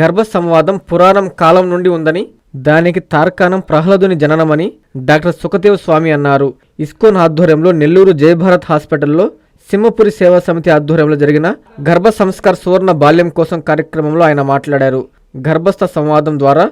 గర్భ సంవాదం పురాణం కాలం నుండి ఉందని దానికి తార్కాణం ప్రహ్లాదుని జననమని డాక్టర్ సుఖదేవ్ స్వామి అన్నారు. ఇస్కోన్ ఆధ్వర్యంలో నెల్లూరు జయభారత్ హాస్పిటల్లో సింహపురి సేవా సమితి ఆధ్వర్యంలో జరిగిన గర్భ సంస్కార్ సువర్ణ బాల్యం కోసం కార్యక్రమంలో ఆయన మాట్లాడారు. గర్భస్థ సంవాదం ద్వారా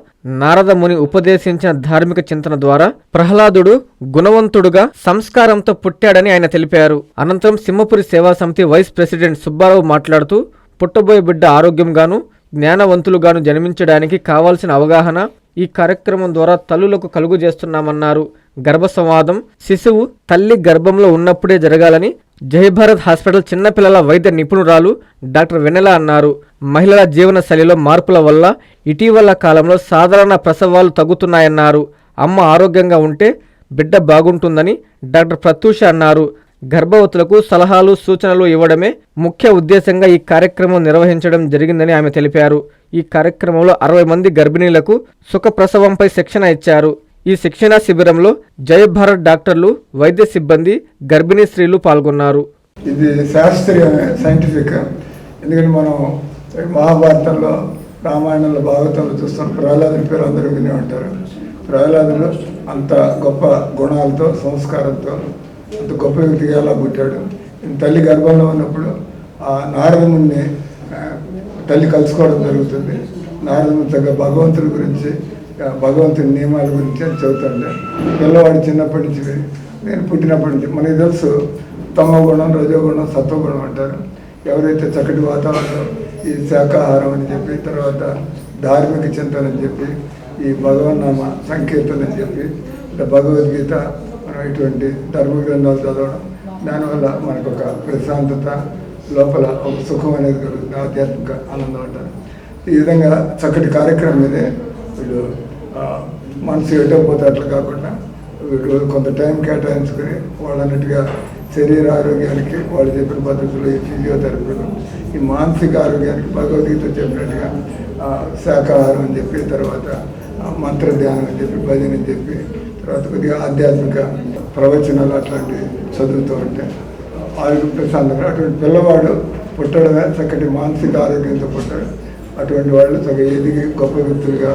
నారద ముని ఉపదేశించిన ధార్మిక చింతన ద్వారా ప్రహ్లాదుడు గుణవంతుడుగా సంస్కారంతో పుట్టాడని ఆయన తెలిపారు. అనంతరం సింహపురి సేవా సమితి వైస్ ప్రెసిడెంట్ సుబ్బారావు మాట్లాడుతూ పుట్టబోయే బిడ్డ ఆరోగ్యంగాను జ్ఞానవంతులుగాను జన్మించడానికి కావాల్సిన అవగాహన ఈ కార్యక్రమం ద్వారా తల్లులకు కలుగు చేస్తున్నామన్నారు గర్భ సంవాదం శిశువు తల్లి గర్భంలో ఉన్నప్పుడే జరగాలని జయభారత్ హాస్పిటల్ చిన్నపిల్లల వైద్య నిపుణురాలు డాక్టర్ వెన్నెల అన్నారు. మహిళల జీవన శైలిలో మార్పుల వల్ల ఇటీవల కాలంలో సాధారణ ప్రసవాలు తగ్గుతున్నాయన్నారు. అమ్మ ఆరోగ్యంగా ఉంటే బిడ్డ బాగుంటుందని డాక్టర్ ప్రత్యూష అన్నారు. గర్భవతులకు సలహాలు సూచనలు ఇవ్వడమే ముఖ్య ఉద్దేశంగా ఈ కార్యక్రమం నిర్వహించడం జరిగిందని ఆమె తెలిపారు. ఈ కార్యక్రమంలో అరవై మంది గర్భిణీలకు సుఖప్రసవంపై శిక్షణ ఇచ్చారు. ఈ శిక్షణా శిబిరంలో జయభారత్ డాక్టర్లు వైద్య సిబ్బంది గర్భిణీ స్త్రీలు పాల్గొన్నారు. ఇది శాస్త్రీయ సైంటిఫిక్ ఎందుకంటే మనం మహాభారతంలో రామాయణంలో భాగవతంలో చూస్తాం ప్రహ్లాదుని పేరు అందరూ వినే ఉంటారు. ప్రహ్లాదులు అంత గొప్ప గుణాలతో సంస్కారంతో అంత గొప్ప వ్యక్తిగా అలా పుట్టాడు. నేను తల్లి గర్భంలో ఉన్నప్పుడు ఆ నారదముని తల్లి కలుసుకోవడం జరుగుతుంది. నారదముని తగ్గ భగవంతుడి గురించి భగవంతుని నియమాల గురించి అని చెబుతుంటే పిల్లవాడు చిన్నప్పటి నుంచి నేను పుట్టినప్పటి నుంచి మనకి తెలుసు తమ గుణం రజోగుణం సత్వగుణం అంటారు. ఎవరైతే చక్కటి వాతావరణం ఈ శాకాహారం అని చెప్పి తర్వాత ధార్మిక చింతన అని చెప్పి ఈ భగవన్నామ సంకీర్తన అని చెప్పి భగవద్గీత మనం ఇటువంటి ధర్మ గ్రంథాలు చదవడం దానివల్ల మనకు ఒక ప్రశాంతత లోపల ఒక సుఖం అనేది కలుగుతుంది ఆధ్యాత్మిక ఆనందం అంటారు. ఈ విధంగా చక్కటి కార్యక్రమం ఇదే వీళ్ళు మనసు ఎటోపోతే అట్లా కాకుండా వీళ్ళు కొంత టైం కేటాయించుకుని వాళ్ళన్నట్టుగా శరీర ఆరోగ్యానికి వాళ్ళు చెప్పిన పద్ధతులు ఈ ఫిజియోథెరపీలు ఈ మానసిక ఆరోగ్యానికి భగవద్గీత చెప్పినట్టుగా శాఖాహారం అని చెప్పి తర్వాత మంత్ర ధ్యానం అని చెప్పి భజన అని చెప్పి తర్వాత కొద్దిగా ఆధ్యాత్మిక ప్రవచనాలు అట్లాంటివి చదువుతూ ఉంటే ఆరోగ్య ప్రశాంతంగా అటువంటి పిల్లవాడు పుట్టడమే చక్కటి మానసిక ఆరోగ్యంతో పుట్టాడు. అటువంటి వాళ్ళు చక్క ఎదిగి గొప్ప వ్యక్తులుగా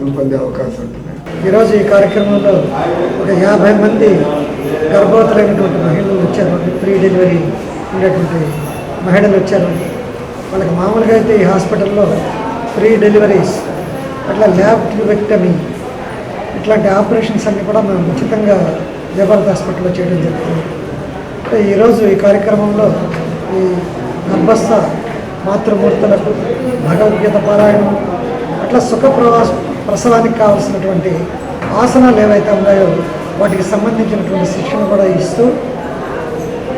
రూపొందే అవకాశం ఉంటుంది. ఈరోజు ఈ కార్యక్రమంలో ఒక యాభై మంది గర్భవతులైనటువంటి మహిళలు వచ్చారు. ప్రీ డెలివరీ ఉండేటువంటి మహిళలు వచ్చారు. వాళ్ళకి మామూలుగా అయితే ఈ హాస్పిటల్లో ఫ్రీ డెలివరీస్ అట్లా ల్యాబ్ ట్యూబెక్టమీ ఇట్లాంటి ఆపరేషన్స్ అన్నీ కూడా మనం ఉచితంగా జబర్దస్త్ హాస్పిటల్లో చేయడం జరుగుతుంది. ఈరోజు ఈ కార్యక్రమంలో ఈ గర్భస్థ మాతృమూర్తులకు భగవద్గీత పారాయణం అట్లా సుఖ ప్రవాస ప్రసవానికి కావాల్సినటువంటి ఆసనాలు ఏవైతే ఉన్నాయో వాటికి సంబంధించినటువంటి శిక్షణ కూడా ఇస్తూ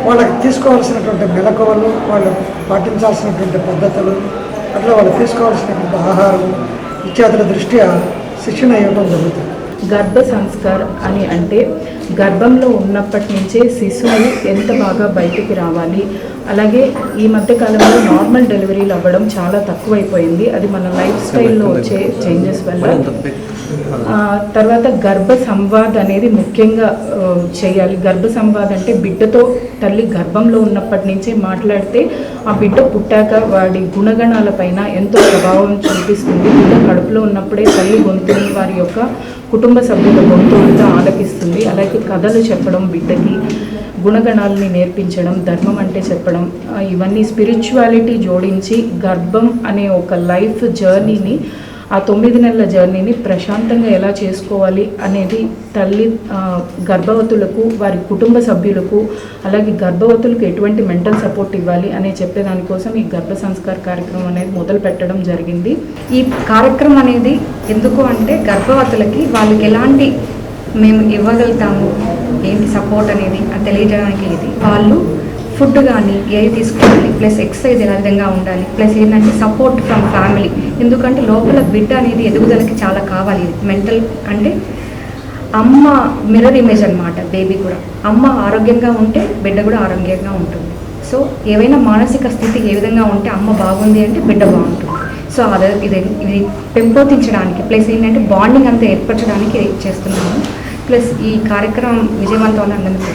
వాళ్ళకి తీసుకోవాల్సినటువంటి మెలకువలు వాళ్ళు పాటించాల్సినటువంటి పద్ధతులు అట్లా వాళ్ళు తీసుకోవాల్సినటువంటి ఆహారం ఇత్యాదుల దృష్ట్యా శిక్షణ ఇవ్వడం జరుగుతుంది. గర్భ సంస్కారం అని అంటే గర్భంలో ఉన్నప్పటి నుంచే శిశువు ఎంత బాగా బయటికి రావాలి? అలాగే ఈ మధ్య కాలంలో నార్మల్ డెలివరీలు అవ్వడం చాలా తక్కువైపోయింది. అది మన లైఫ్ స్టైల్లో వచ్చే చేంజెస్ వల్ల. తర్వాత గర్భ సంవాద్ అనేది ముఖ్యంగా చేయాలి. గర్భ సంవాద్ అంటే బిడ్డతో తల్లి గర్భంలో ఉన్నప్పటి నుంచే మాట్లాడితే ఆ బిడ్డ పుట్టాక వాడి గుణగణాలపైన ఎంతో ప్రభావం చూపిస్తుంది. బిడ్డ కడుపులో ఉన్నప్పుడే తల్లి గొంతుని వారి యొక్క కుటుంబ సభ్యుల గొంతు అంతా ఆలకిస్తుంది అలాగే కథలు చెప్పడం బిడ్డకి గుణగణాలని నేర్పించడం ధర్మం అంటే చెప్పడం ఇవన్నీ స్పిరిచువాలిటీ జోడించి గర్భం అనే ఒక లైఫ్ జర్నీని ఆ తొమ్మిది నెలల జర్నీని ప్రశాంతంగా ఎలా చేసుకోవాలి అనేది తల్లి గర్భవతులకు వారి కుటుంబ సభ్యులకు అలాగే గర్భవతులకు ఎటువంటి మెంటల్ సపోర్ట్ ఇవ్వాలి అనే చెప్పేదానికోసం ఈ గర్భ సంస్కార కార్యక్రమం అనేది మొదలు పెట్టడం జరిగింది. ఈ కార్యక్రమం అనేది ఎందుకు అంటే గర్భవతులకి వాళ్ళకి ఎలాంటి మేము ఇవ్వగలుగుతాము ఏంటి సపోర్ట్ అనేది అది తెలియజేయడానికి ఇది. వాళ్ళు ఫుడ్ కానీ ఏవి తీసుకోవాలి ప్లస్ ఎక్సర్సైజ్ ఎలా విధంగా ఉండాలి ప్లస్ ఏంటంటే సపోర్ట్ ఫ్రమ్ ఫ్యామిలీ. ఎందుకంటే లోపల బిడ్డ అనేది ఎదుగుదలకి చాలా కావాలి. మెంటల్ అంటే అమ్మ మిర్రర్ ఇమేజ్ అనమాట బేబీ కూడా. అమ్మ ఆరోగ్యంగా ఉంటే బిడ్డ కూడా ఆరోగ్యంగా ఉంటుంది. సో ఏవైనా మానసిక స్థితి ఏ విధంగా ఉంటే అమ్మ బాగుంది అంటే బిడ్డ బాగుంటుంది. సో అది ఇది ఇది పెంపొందించడానికి ప్లస్ ఏంటంటే బాండింగ్ అంతా ఏర్పరచడానికి చేస్తున్నాము. ప్లస్ ఈ కార్యక్రమం విజయవంతం అందరికీ